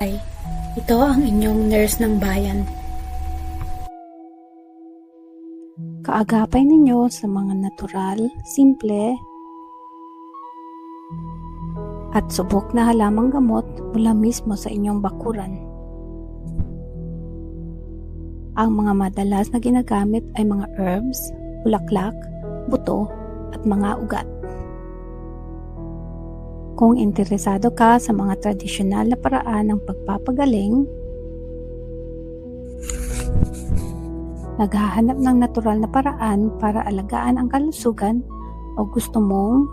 Ito ang inyong nurse ng bayan. Kaagapay ninyo sa mga natural, simple, at subok na halamang gamot mula mismo sa inyong bakuran. Ang mga madalas na ginagamit ay mga herbs, bulaklak, buto, at mga ugat. Kung interesado ka sa mga tradisyonal na paraan ng pagpapagaling, naghahanap ng natural na paraan para alagaan ang kalusugan o gusto mong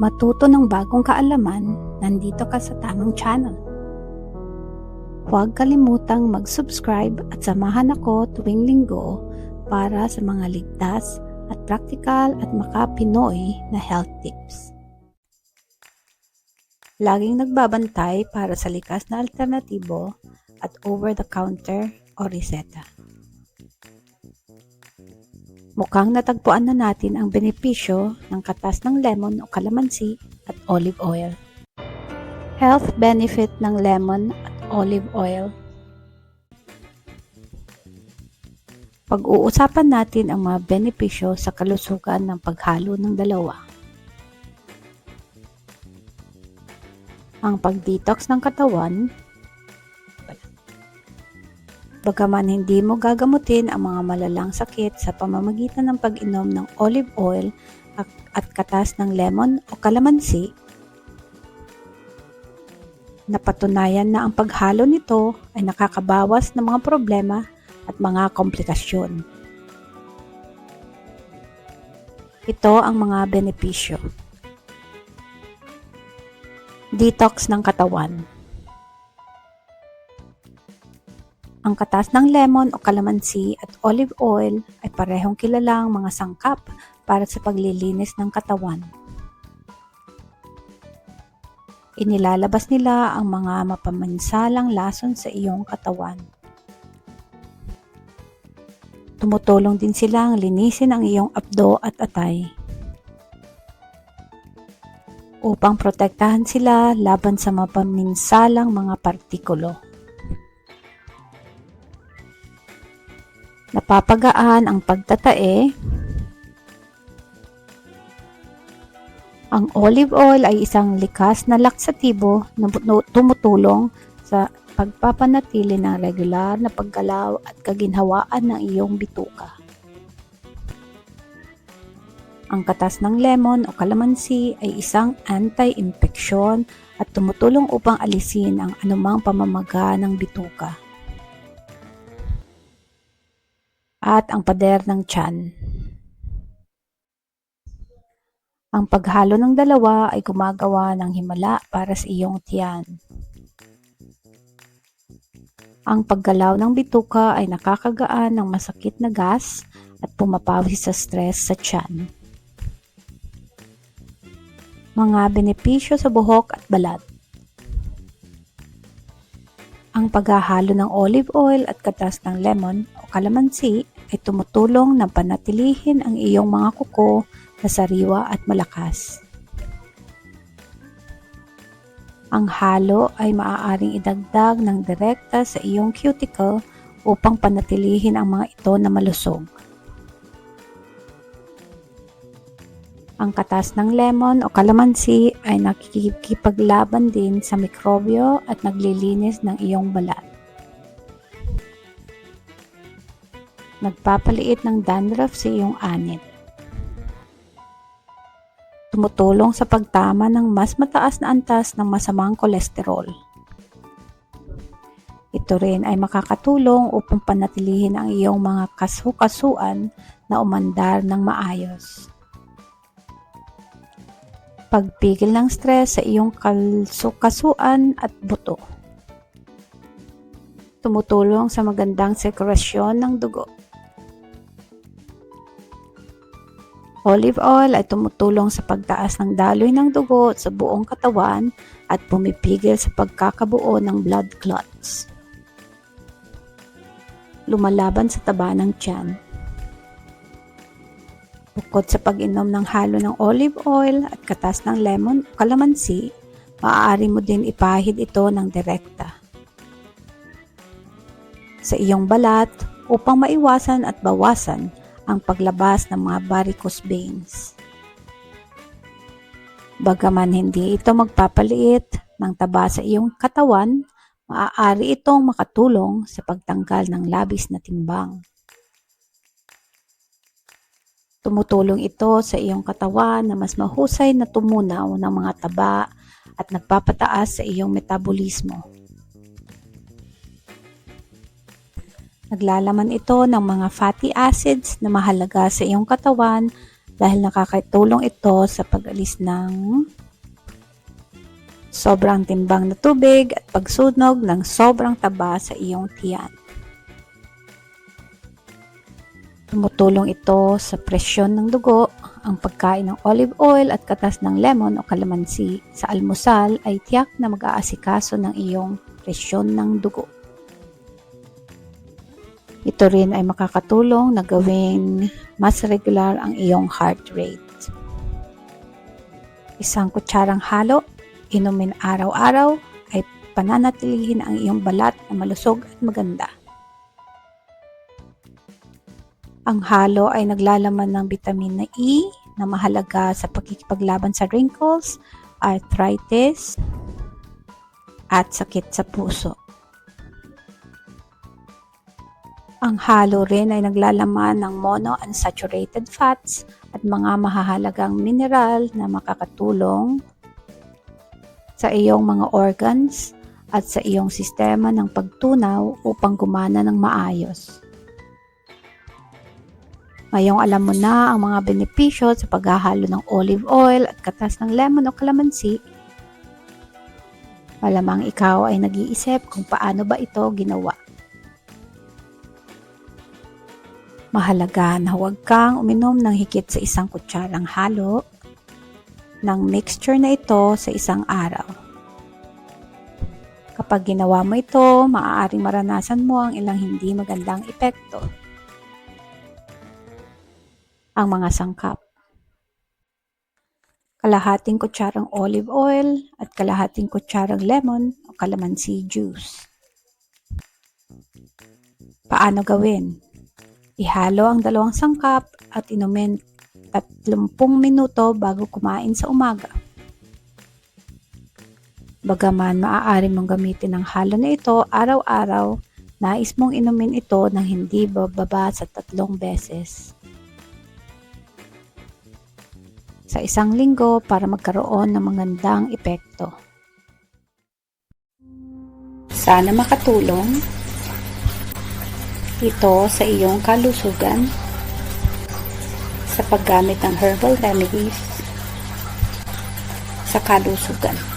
matuto ng bagong kaalaman, nandito ka sa tamang channel. Huwag kalimutang mag-subscribe at samahan ako tuwing linggo para sa mga ligtas at practical at maka-Pinoy na health tips. Laging nagbabantay para sa likas na alternatibo at over-the-counter o reseta. Mukhang natagpuan na natin ang benepisyo ng katas ng lemon o kalamansi at olive oil. Health benefit ng lemon at olive oil. Pag-uusapan natin ang mga benepisyo sa kalusugan ng paghalo ng dalawa. Ang pag-detox ng katawan, Bagaman hindi mo gagamutin ang mga malalang sakit sa pamamagitan ng pag-inom ng olive oil at, at katas ng lemon o kalamansi, napatunayan na ang paghalo nito ay nakakabawas ng mga problema at mga komplikasyon. Ito ang mga benepisyo. Detox ng katawan. Ang katas ng lemon o kalamansi at olive oil ay parehong kilalang mga sangkap para sa paglilinis ng katawan. Inilalabas nila ang mga mapamansalang lason sa iyong katawan. Tumutulong din silang linisin ang iyong abdo at atay upang protektahan sila laban sa mapaminsalang mga partikulo. Napapagaan ang pagtatae. Ang olive oil ay isang likas na laksatibo na tumutulong sa pagpapanatili ng regular na paggalaw at kaginhawaan ng iyong bituka. Ang katas ng lemon o kalamansi ay isang anti-infeksyon at tumutulong upang alisin ang anumang pamamaga ng bituka. at ang pader ng tiyan. Ang paghalo ng dalawa ay gumagawa ng himala para sa iyong tiyan. Ang paggalaw ng bituka ay nakakagaan ng masakit na gas at pumapawi sa stress sa tiyan. Mga benepisyo sa buhok at balat. Ang paghahalo ng olive oil at katas ng lemon o kalamansi ay tumutulong na panatilihin ang iyong mga kuko na sariwa at malakas. Ang halo ay maaaring idagdag ng direkta sa iyong cuticle upang panatilihin ang mga ito na malusog. Ang katas ng lemon o kalamansi ay nakikipaglaban din sa mikrobyo at naglilinis ng iyong balat. nagpapaliit ng dandruff sa iyong anit. Tumutulong sa pagtama ng mas mataas na antas ng masamang kolesterol. Ito rin ay makakatulong upang panatilihin ang iyong mga kasukasuan na umandar ng maayos. Pagpigil ng stress sa iyong kasukasuan at buto. Tumutulong sa magandang sekrasyon ng dugo Olive oil ay tumutulong sa pagtaas ng daloy ng dugo sa buong katawan at pumipigil sa pagkakabuo ng blood clots. Lumalaban sa taba ng tiyan. Bukod sa pag-inom ng halo ng olive oil at katas ng lemon o kalamansi, maaari mo din ipahid ito ng direkta sa iyong balat upang maiwasan at bawasan ang paglabas ng mga varicose veins. Bagaman hindi ito magpapaliit ng taba sa iyong katawan, maaari itong makatulong sa pagtanggal ng labis na timbang. Tumutulong ito sa iyong katawan na mas mahusay na tumunaw ng mga taba at nagpapataas sa iyong metabolismo. Naglalaman ito ng mga fatty acids na mahalaga sa iyong katawan dahil nakakatulong ito sa pag-alis ng sobrang timbang na tubig at pagsunog ng sobrang taba sa iyong tiyan. Tumutulong ito sa presyon ng dugo. Ang pagkain ng olive oil at katas ng lemon o kalamansi sa almusal ay tiyak na mag-aasikaso ng iyong presyon ng dugo. Ito rin ay makakatulong na gawing mas regular ang iyong heart rate. Isang kutsarang halo, inumin araw-araw ay pananatilihin ang iyong balat na malusog at maganda. Ang halo ay naglalaman ng vitamin E na mahalaga sa pagkikipaglaban sa wrinkles, arthritis, at sakit sa puso. Ang halo rin ay naglalaman ng monounsaturated fats at mga mahahalagang mineral na makakatulong sa iyong mga organs at sa iyong sistema ng pagtunaw upang gumana ng maayos. Ngayong alam mo na ang mga benepisyo sa paghahalo ng olive oil at katas ng lemon o kalamansi, malamang ikaw ay nag-iisip kung paano ba ito ginawa. Mahalaga na huwag kang uminom ng higit sa isang kutsarang halo ng mixture na ito sa isang araw. Kapag ginawa mo ito, maaaring maranasan mo ang ilang hindi magandang epekto. Ang mga sangkap. Kalahating kutsarang olive oil at kalahating kutsarang lemon o kalamansi juice. Paano gawin? Ihalo ang dalawang sangkap at inumin 30 minuto bago kumain sa umaga. Bagaman maaari mong gamitin ang halo na ito araw-araw, nais mong inumin ito ng hindi bababa sa tatlong beses. Sa isang linggo para magkaroon ng magandang epekto. Sana makatulong ito sa iyong kalusugan sa paggamit ng herbal remedies sa kalusugan.